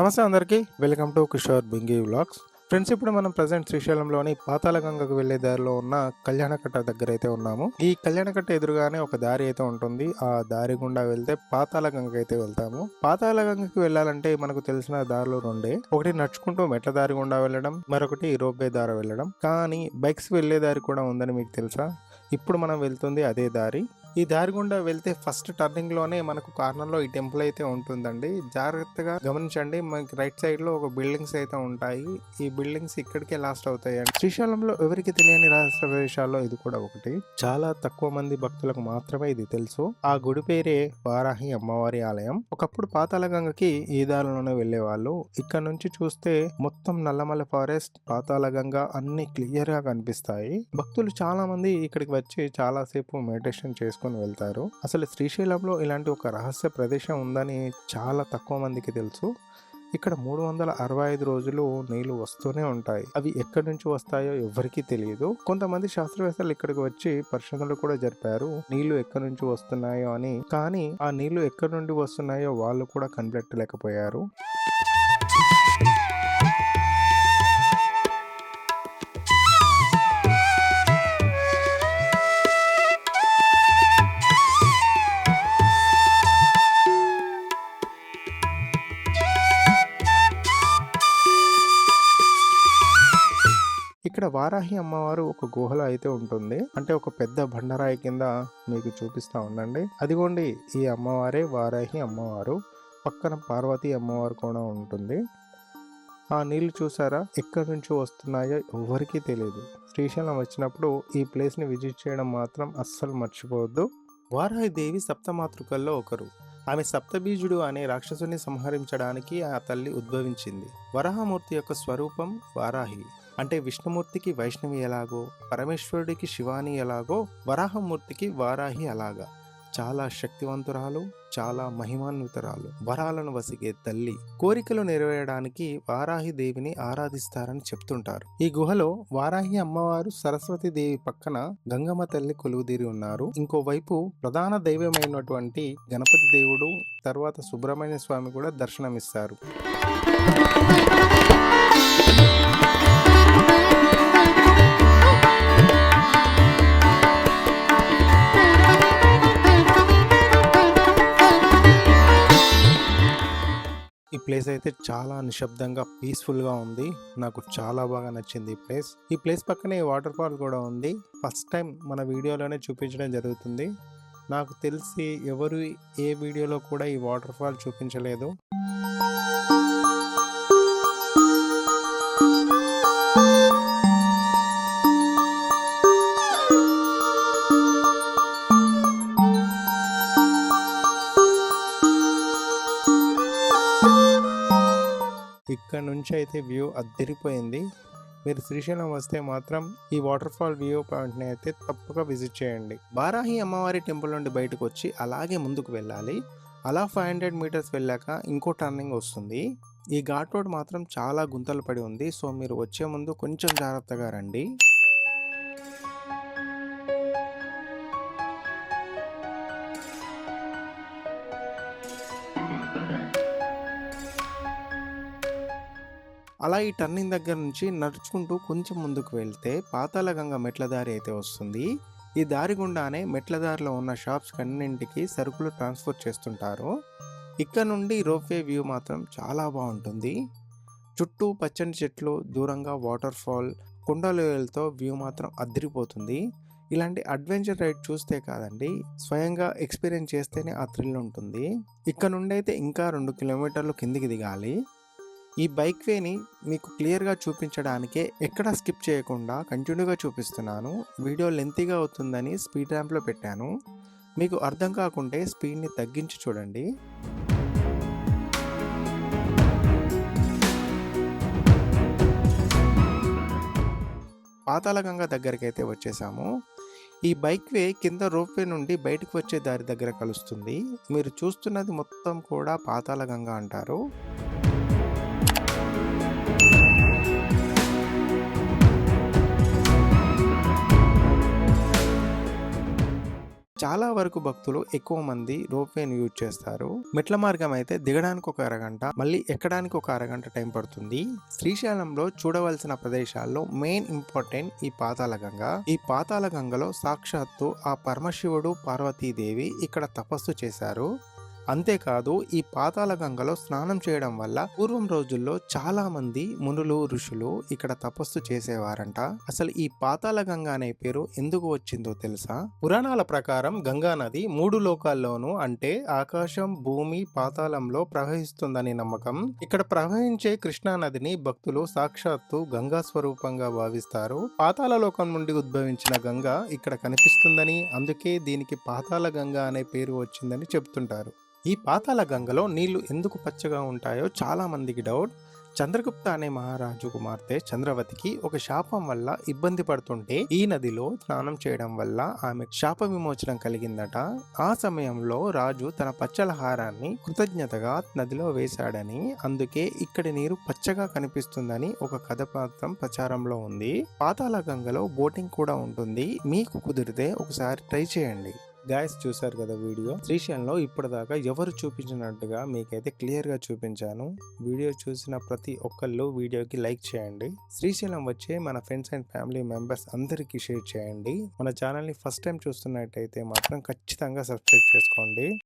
నమస్తే అందరికీ. Welcome to Kishore Bingi vlogs. Friends ఇప్పుడు మనం ప్రజెంట్ శ్రీశైలంలోని పాతాళగంగకు వెళ్ళే దారిలో ఉన్న కళ్యాణకట్ట దగ్గర అయితే ఉన్నాము. ఈ కళ్యాణకట్ట ఎదురుగానే ఒక దారి అయితే ఉంటుంది. ఆ దారి గుండా వెళ్తే పాతాళగంగకి అయితే వెళ్తాము. పాతాళగంగకి వెళ్ళాలంటే మనకు తెలిసిన దారిలో రెండే. ఒకటి నడుచుకుంటూ మెట్ల దారి గుండా వెళ్ళడం మరొకటి రోప్వే దారి వెళ్ళడం. కానీ బైక్స్ వెళ్ళే దారి కూడా ఉందని మీకు తెలుసా? ఇప్పుడు మనం వెళ్తుంది అదే దారి. ఈ దారి గుండా వెళ్తే ఫస్ట్ టర్నింగ్లోనే మనకు కార్నర్లో ఈ టెంపుల్ అయితే ఉంటుందండి. జాగ్రత్తగా గమనించండి మనకి రైట్ సైడ్లో ఒక బిల్డింగ్స్ అయితే ఉంటాయి. ఈ బిల్డింగ్స్ ఇక్కడికే లాస్ట్ అవుతాయండి. శ్రీశైలంలో ఎవరికి తెలియని రాష్ట్ర ప్రదేశాల్లో ఇది కూడా ఒకటి. చాలా తక్కువ మంది భక్తులకు మాత్రమే ఇది తెలుసు. ఆ గుడి పేరే వారాహి అమ్మవారి ఆలయం. ఒకప్పుడు పాతాళగంగకి ఈ దారిలోనే వెళ్ళేవాళ్ళు. ఇక్కడ నుంచి చూస్తే మొత్తం నల్లమల ఫారెస్ట్ పాతాళగంగ అన్ని క్లియర్గా కనిపిస్తాయి. భక్తులు చాలా మంది ఇక్కడికి వచ్చి చాలా సేపు మెడిటేషన్ తీసుకొని వెళ్తారు. అసలు శ్రీశైలంలో ఇలాంటి ఒక రహస్య ప్రదేశం ఉందని చాలా తక్కువ మందికి తెలుసు. ఇక్కడ మూడు వందల అరవై ఐదు రోజులు నీళ్ళు వస్తూనే ఉంటాయి. అవి ఎక్కడి నుంచి వస్తాయో ఎవరికీ తెలియదు. కొంతమంది శాస్త్రవేత్తలు ఇక్కడికి వచ్చి పరిశోధనలు కూడా జరిపారు. నీళ్ళు ఎక్కడి నుంచి వస్తున్నాయో అని. కానీ ఆ నీళ్ళు ఎక్కడి నుండి వస్తున్నాయో వాళ్ళు కూడా కనిపెట్టలేకపోయారు. ఇక్కడ వారాహి అమ్మవారు ఒక గుహలో అయితే ఉంటుంది. అంటే ఒక పెద్ద బండరాయి కింద మీకు చూపిస్తా ఉండండి. అదిగోండి ఈ అమ్మవారే వారాహి అమ్మవారు. పక్కన పార్వతి అమ్మవారు కూడా ఉంటుంది. ఆ నీళ్ళు చూసారా? ఎక్కడి నుంచి వస్తున్నాయో ఎవరికీ తెలియదు శ్రీశైలం వచ్చినప్పుడు ఈ ప్లేస్ని విజిట్ చేయడం మాత్రం అస్సలు మర్చిపోవద్దు. వారాహి దేవి సప్తమాతృకల్లో ఒకరు. ఆమె సప్తబీజుడు అనే రాక్షసుని సంహరించడానికి ఆ తల్లి ఉద్భవించింది. వరాహమూర్తి యొక్క స్వరూపం వారాహి. అంటే విష్ణుమూర్తికి వైష్ణవి ఎలాగో పరమేశ్వరుడికి శివాని ఎలాగో వరాహమూర్తికి వారాహి అలాగా. చాలా శక్తివంతురాలు చాలా మహిమాన్వితురాలు. వరాలను వసిగే తల్లి కోరికలు నెరవేరడానికి వారాహి దేవిని ఆరాధిస్తారని చెప్తుంటారు. ఈ గుహలో వారాహి అమ్మవారు సరస్వతి దేవి పక్కన గంగమ్మ తల్లి కొలువుదీరి ఉన్నారు. ఇంకోవైపు ప్రధాన దైవమైనటువంటి గణపతి దేవుడు తర్వాత సుబ్రహ్మణ్య స్వామి కూడా దర్శనమిస్తారు. ప్లేస్ అయితే చాలా నిశ్శబ్దంగా పీస్ఫుల్గా ఉంది. నాకు చాలా బాగా నచ్చింది ఈ ప్లేస్. ఈ ప్లేస్ పక్కనే వాటర్ ఫాల్ కూడా ఉంది. ఫస్ట్ టైం మన వీడియోలోనే చూపించడం జరుగుతుంది. నాకు తెలిసి ఎవరు ఏ వీడియోలో కూడా ఈ వాటర్ ఫాల్ చూపించలేదు. ఇక్కడ నుంచి అయితే వ్యూ అద్దరిపోయింది. మీరు శ్రీశైలం వస్తే మాత్రం ఈ వాటర్ ఫాల్ వ్యూ పాయింట్ని అయితే తప్పక విజిట్ చేయండి. బారాహి అమ్మవారి టెంపుల్ నుండి బయటకు వచ్చి అలాగే ముందుకు వెళ్ళాలి. అలా ఫైవ్ హండ్రెడ్ మీటర్స్ వెళ్ళాక ఇంకో టర్నింగ్ వస్తుంది. ఈ ఘాట్ రోడ్ మాత్రం చాలా గుంతలు పడి ఉంది. సో మీరు వచ్చే ముందు కొంచెం జాగ్రత్తగా రండి. అలా ఈ టర్నింగ్ దగ్గర నుంచి నడుచుకుంటూ కొంచెం ముందుకు వెళ్తే పాతాళగంగ మెట్ల దారి అయితే వస్తుంది. ఈ దారి గుండానే మెట్ల దారిలో ఉన్న షాప్స్ అన్నింటికి సరుకులు ట్రాన్స్పోర్ట్ చేస్తుంటారు. ఇక్కడ నుండి రోప్వే వ్యూ మాత్రం చాలా బాగుంటుంది. చుట్టూ పచ్చని చెట్లు దూరంగా వాటర్ ఫాల్ కొండలోయలతో వ్యూ మాత్రం అద్దరిపోతుంది ఇలాంటి అడ్వెంచర్ రైడ్ చూస్తే కాదండి స్వయంగా ఎక్స్పీరియన్స్ చేస్తేనే ఆ థ్రిల్ ఉంటుంది. ఇక్కడ నుండి అయితే ఇంకా రెండు కిలోమీటర్లు కిందికి దిగాలి. ఈ బైక్ వేని మీకు క్లియర్గా చూపించడానికే ఎక్కడ స్కిప్ చేయకుండా కంటిన్యూగా చూపిస్తున్నాను. వీడియో లెంతీగా అవుతుందని స్పీడ్ ర్యాంప్లో పెట్టాను. మీకు అర్థం కాకుంటే స్పీడ్ని తగ్గించి చూడండి. పాతాళగంగ దగ్గరికి అయితే వచ్చేసాము. ఈ బైక్ వే కింద రోప్వే నుండి బయటకు వచ్చే దారి దగ్గర కలుస్తుంది. మీరు చూస్తున్నది మొత్తం కూడా పాతాళగంగ అంటారు. చాలా వరకు భక్తులు ఎక్కువ మంది రోప్వేని యూజ్ చేస్తారు. మెట్ల మార్గం అయితే దిగడానికి ఒక అరగంట మళ్ళీ ఎక్కడానికి ఒక అరగంట టైం పడుతుంది. శ్రీశైలంలో చూడవలసిన ప్రదేశాల్లో మెయిన్ ఇంపార్టెంట్ ఈ పాతాల గంగ. ఈ పాతాల గంగలో సాక్షాత్తు ఆ పరమశివుడు పార్వతీదేవి ఇక్కడ తపస్సు చేశారు. అంతేకాదు ఈ పాతాళ గంగలో స్నానం చేయడం వల్ల పూర్వం రోజుల్లో చాలా మంది మునులు ఋషులు ఇక్కడ తపస్సు చేసేవారంట. అసలు ఈ పాతాళ గంగ అనే పేరు ఎందుకు వచ్చిందో తెలుసా? పురాణాల ప్రకారం గంగా నది మూడు లోకాల్లోనూ అంటే ఆకాశం భూమి పాతాళంలో ప్రవహిస్తుందని నమ్మకం. ఇక్కడ ప్రవహించే కృష్ణా నదిని భక్తులు సాక్షాత్తు గంగా స్వరూపంగా భావిస్తారు. పాతాళ లోకం నుండి ఉద్భవించిన గంగ ఇక్కడ కనిపిస్తుందని అందుకే దీనికి పాతాళ గంగ అనే పేరు వచ్చిందని చెప్తుంటారు ఈ పాతాళ గంగలో నీళ్ళు ఎందుకు పచ్చగా ఉంటాయో చాలామందికి డౌట్. చంద్రగుప్త అనే మహారాజు కుమార్తె చంద్రవతికి ఒక శాపం వల్ల ఇబ్బంది పడుతుంటే ఈ నదిలో స్నానం చేయడం వల్ల ఆమె శాప విమోచనం కలిగిందట. ఆ సమయంలో రాజు తన పచ్చల హారాన్ని కృతజ్ఞతగా నదిలో వేశాడని అందుకే ఇక్కడి నీరు పచ్చగా కనిపిస్తుందని ఒక కథ పాత్రం ప్రచారంలో ఉంది. పాతాళ గంగలో బోటింగ్ కూడా ఉంటుంది. మీకు కుదిరితే ఒకసారి ట్రై చేయండి. గాయస్ చూసారు కదా వీడియో? శ్రీశైలంలో ఇప్పటిదాకా ఎవరు చూపించినట్టుగా మీకైతే క్లియర్గా చూపించాను. వీడియో చూసిన ప్రతి ఒక్కళ్ళు వీడియోకి లైక్ చేయండి. శ్రీశైలం వచ్చే మన ఫ్రెండ్స్ అండ్ ఫ్యామిలీ మెంబర్స్ అందరికీ షేర్ చేయండి. మన ఛానల్ని ఫస్ట్ టైం చూస్తున్నట్టయితే మాత్రం ఖచ్చితంగా సబ్స్క్రైబ్ చేసుకోండి.